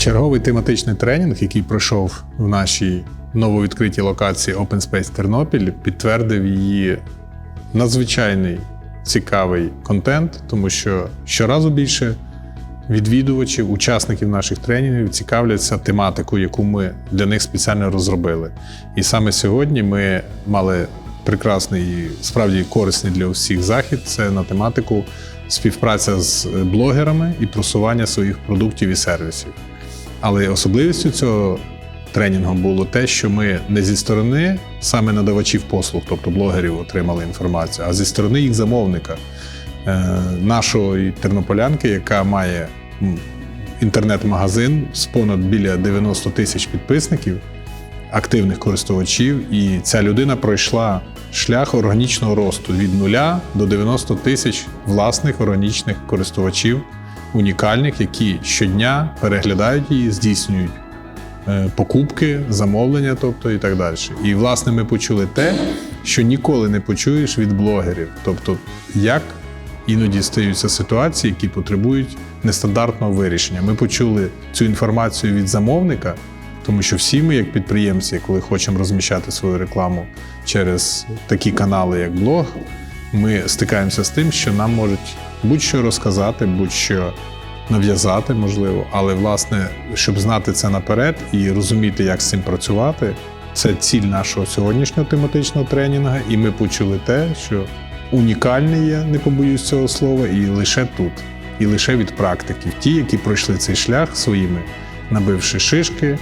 Черговий тематичний тренінг, який пройшов в нашій нововідкритій локації Open Space Тернопіль, підтвердив її надзвичайний цікавий контент, тому що щоразу більше відвідувачів, учасників наших тренінгів цікавляться тематикою, яку ми для них спеціально розробили. І саме сьогодні ми мали прекрасний справді корисний для усіх захід. Це на тематику співпраця з блогерами і просування своїх продуктів і сервісів. Але особливістю цього тренінгу було те, що ми не зі сторони саме надавачів послуг, тобто блогерів, отримали інформацію, а зі сторони їх замовника, е, нашої тернополянки, яка має інтернет-магазин з понад біля 90 тисяч підписників, активних користувачів, і ця людина пройшла шлях органічного росту від нуля до 90 тисяч власних органічних користувачів, унікальних, які щодня переглядають її, здійснюють е, покупки, замовлення, тобто і так далі. І власне ми почули те, що ніколи не почуєш від блогерів. Тобто, як іноді стаються ситуації, які потребують нестандартного вирішення. Ми почули цю інформацію від замовника, тому що всі ми, як підприємці, коли хочемо розміщати свою рекламу через такі канали, як блог, ми стикаємося з тим, що нам можуть будь-що розказати, будь-що нав'язати, можливо, але власне, щоб знати це наперед і розуміти, як з цим працювати, це ціль нашого сьогоднішнього тематичного тренінгу. І ми почули те, що унікальне є, не побоюсь цього слова, і лише тут, і лише від практиків. Ті, які пройшли цей шлях своїми, набивши шишки,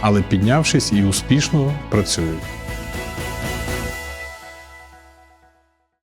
але піднявшись і успішно працюють.